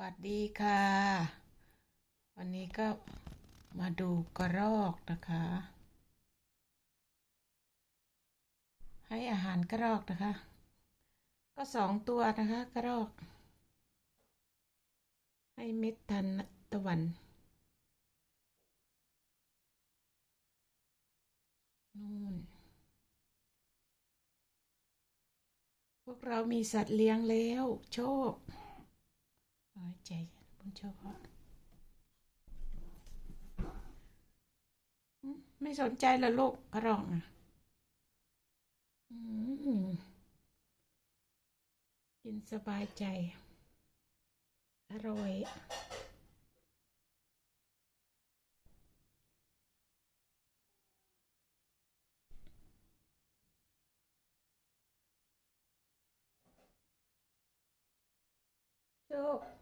วัสดีค่ะ วันนี้ก็มาดูกระรอกนะคะ ให้อาหารกระรอกนะคะ ก็สองตัวนะคะกระรอก ให้เม็ดทันตะวันนู่นพวกเรามีสัตว์เลี้ยงแล้ว โชค น้อยใจบุญโชคอืมไม่สนใจละลูกกระรอกอะอืมกินสบายใจ อร่อยโชค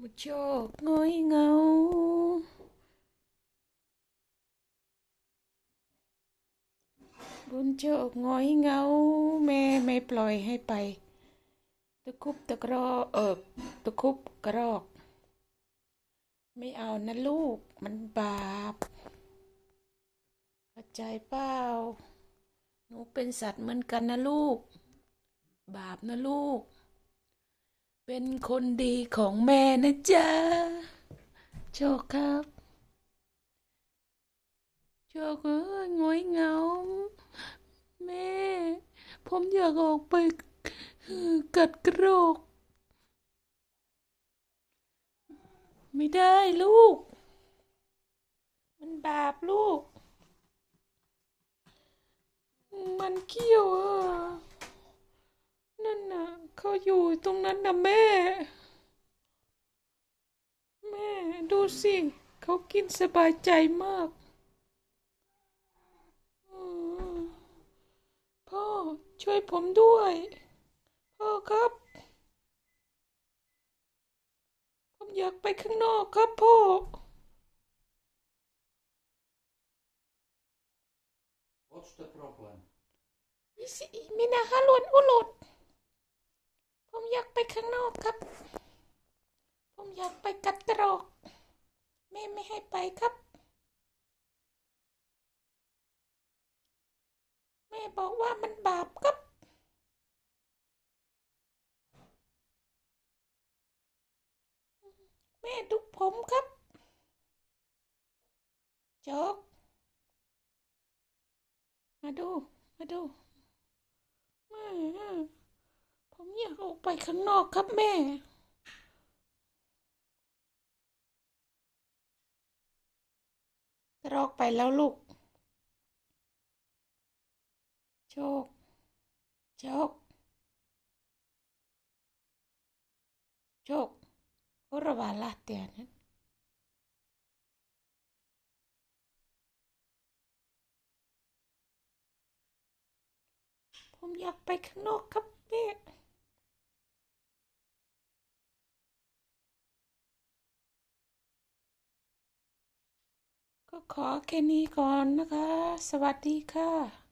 หลเดี๋ยววันนี้เราะรอกงอยเงาบุญโชคงอยเงาแม่ไม่ปล่อยให้ไปตะคุบตะกรอกเออตะคุบกระรอกไม่เอานะลูกมันบาปเข้าใจเปล่าหนูเป็นสัตว์เหมือนกันนะลูก บาปนะลูก เป็นคนดีของแม่นะจ๊ะ โชคครับ โชคเอ้ยงอยเหงา แม่ ผมอยากออกไปกัดกระโรก ไม่ได้ลูก มันบาปลูก มันเขี้ยวอะนั่นน่ะ เขาอยู่ตรงนั้นนะแม่ แม่ดูสิ เขากินสบายใจมากอืมพ่อช่วยผมด้วย พ่อครับ ผมอยากไปข้างนอกครับพ่อ What's the problem? มิสิมินาฮาลวนอุลุด ผมอยากไปข้างนอกครับ ผมอยากไปกัดกระอกแม่ไม่ให้ไปครับ แม่บอกว่ามันบาปครับ แม่ดูผมครับจกมาดู มาดูม่ ผมอยากออกไปข้างนอกครับแม่ กรอกไปแล้วลูก โชค โชค โชคโอระบาลาเตียนะผมอยากไปข้างนอกครับแม่ ก็ขอแค่นี้ก่อนนะคะ สวัสดีค่ะ